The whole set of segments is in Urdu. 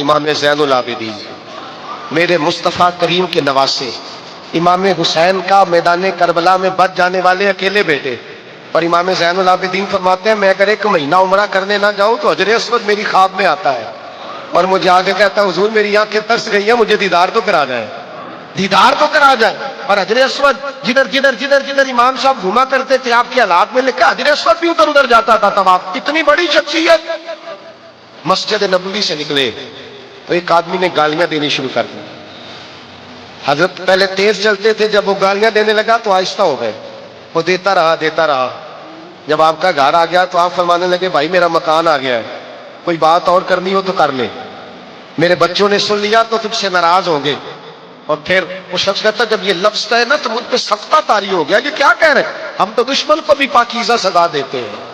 امام زین العابدین، میرے مصطفیٰ کریم کے نواسے، امام حسین کا میدان کربلا میں بچ جانے والے اکیلے بیٹے۔ اور امام زین العابدین فرماتے ہیں، میں اگر ایک مہینہ عمرہ کرنے نہ جاؤں تو حجر اسود میری خواب میں آتا ہے۔ اور مجھے آگے کہتا ہے، حضور میری آنکھیں ترس گئی ہیں، مجھے دیدار تو کرا جائے۔ دیدار تو کرا جائے۔ اور حجر اسود جدھر جدھر جدھر جدھر امام صاحب گھوما کرتے تھے، آپ کے حالات میں لکھا حجر اسود بھی ادھر ادھر جاتا تھا تب آپ اتنی بڑی شخصیت۔ مسجد نبوی سے نکلے۔ تو ایک آدمی نے گالیاں دینی شروع کر دی۔ حضرت پہلے تیز چلتے تھے، جب وہ گالیاں دینے لگا تو آہستہ ہو گئے۔ وہ دیتا رہا دیتا رہا۔ جب آپ کا گھر آ گیا تو آپ فرمانے لگے، بھائی، میرا مکان آ گیا ہے۔ کوئی بات اور کرنی ہو تو کر لے۔ میرے بچوں نے سن لیا تو تجھ سے ناراض ہوں گے۔ اور پھر وہ شخص کہتا، جب یہ لفظ ہے نا، تو مجھ پہ سختہ تاری ہو گیا۔ یہ کیا کہہ رہے ہیں؟ ہم تو دشمن کو بھی پاکیزہ سزا دیتے ہیں۔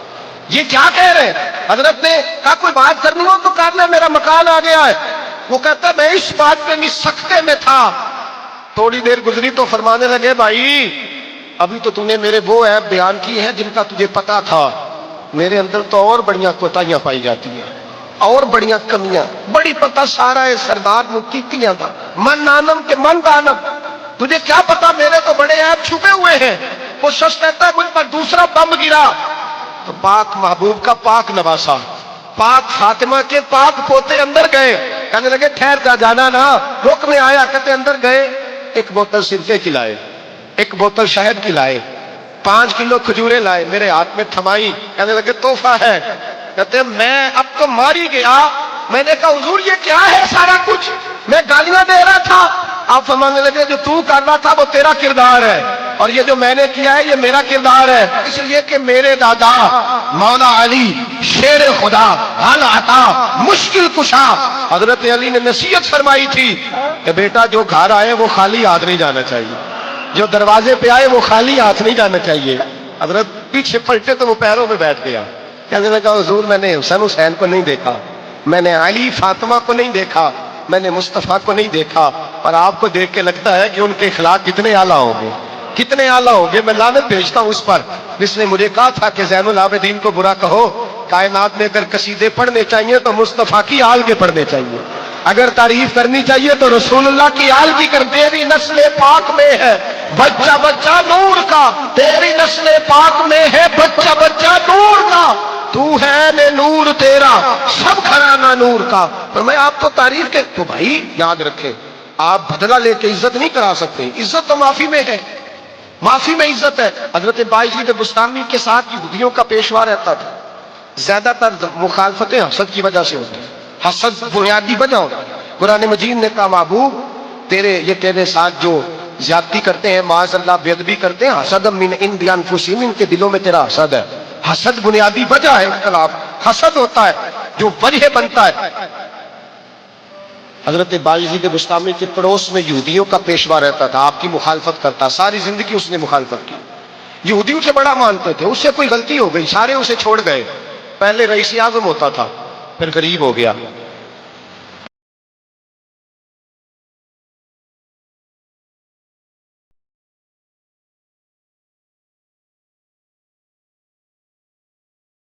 یہ کیا کہہ رہے ہیں؟ حضرت نے کہا، کوئی بات کرنی ہو تو کر لے میرا مکان آ گیا ہے۔ وہ کہتا ہے، میں اس بات پہ بھی سختے میں تھا۔ تھوڑی دیر گزری تو فرمانے لگے، بھائی، ابھی تو تم نے میرے وہ ایپ بیان کی ہے جن کا تجھے پتا تھا۔ میرے اندر تو اور بڑیاں کوتاہیاں پائی جاتی ہیں۔ اور بڑیاں کمیاں۔ بڑی پتا سارا ہے سردار مکیتیاں تھا من نانم کے من دانم تجھے کیا پتا میرے تو بڑے ایپ چھپے ہوئے ہیں۔ وہ شخص کہتا ہے، مجھ پر دوسرا بم گرا۔ تو پاک محبوب کا پاک نواسا۔ پاک فاطمہ کے پاک پوتے اندر گئے۔ کہنے لگے، ٹھہر جا، جانا نا. رک میں آیا، کہتے، اندر گئے. ایک بوتل سرکے کی لائے، ایک بوتل شہد کی لائے، پانچ کلو کھجورے لائے، میرے ہاتھ میں تھمائی، کہنے لگے، تحفہ ہے. کہتے ہیں میں اب تو ماری گیا، میں نے کہا، حضور، یہ کیا ہے سارا کچھ؟ میں گالیاں دے رہا تھا. آپ فرمانے لگے، جو تو کر رہا تھا وہ تیرا کردار ہے. اور یہ جو میں نے کیا ہے، یہ میرا کردار ہے۔ اس لیے کہ میرے دادا مولا علی، شیر خدا حل عطا، مشکل کشا۔ حضرت علی نے نصیحت فرمائی تھی کہ بیٹا، جو گھر آئے، وہ خالی ہاتھ نہیں جانا چاہیے۔ جو دروازے پہ آئے، وہ خالی ہاتھ نہیں جانا چاہیے۔ حضرت پیچھے پلٹے تو وہ پیروں میں بیٹھ گیا۔ کہنے لگا، حضور، میں نے حسین حسین کو نہیں دیکھا۔ میں نے علی فاطمہ کو نہیں دیکھا۔ میں نے مصطفیٰ کو نہیں دیکھا۔ پر آپ کو دیکھ کے لگتا ہے کہ ان کے اخلاق کتنے اعلیٰ ہوں گے۔ کتنے اعلیٰ ہوں گے؟ میں لانت بھیجتا ہوں اس پر۔ جس نے مجھے کہا تھا کہ زین العابدین کو برا کہو، کائنات میں اگر قصیدے پڑھنے چاہیے تو مصطفیٰ کی آل کے پڑھنے چاہیے۔ اگر تعریف کرنی چاہیے تو رسول اللہ کی آل کی کر، تیری نسل پاک میں ہے، بچہ بچہ نور کا۔ تیری نسل پاک میں ہے، بچہ بچہ نور کا۔ تو ہے نے نور تیرا، سب گھرانہ نور کا۔ پر میں آپ کو تعریف کے، تو بھائی، یاد رکھے آپ بدلہ لے کے عزت نہیں کرا سکتے۔ عزت تو معافی میں ہے۔ معافی میں عزت ہے۔ حضرت باعزید بستانی کے ساتھ یہودیوں کا پیشوا رہتا تھا۔ زیادہ تر مخالفتیں حسد کی وجہ سے ہوتی حسد بنیادی وجہ ہوتی قرآن مجید نے کہا، محبوب، تیرے یہ تیرے ساتھ جو زیادتی کرتے ہیں، معاذ اللہ بے ادبی کرتے ہیں، حسد من ان انفسہم ان کے دلوں میں تیرا حسد ہے۔ حسد بنیادی وجہ ہے اختلاف حسد ہوتا ہے جو وجہ بنتا ہے۔ حضرت باجید بستامی کے پڑوس میں یہودیوں کا پیشوا رہتا تھا، آپ کی مخالفت کرتا، ساری زندگی اس نے مخالفت کی۔ یہودیوں سے بڑا مانتے تھے، اس سے کوئی غلطی ہو گئی، سارے اسے چھوڑ گئے۔ پہلے رئیس اعظم ہوتا تھا، پھر غریب ہو گیا۔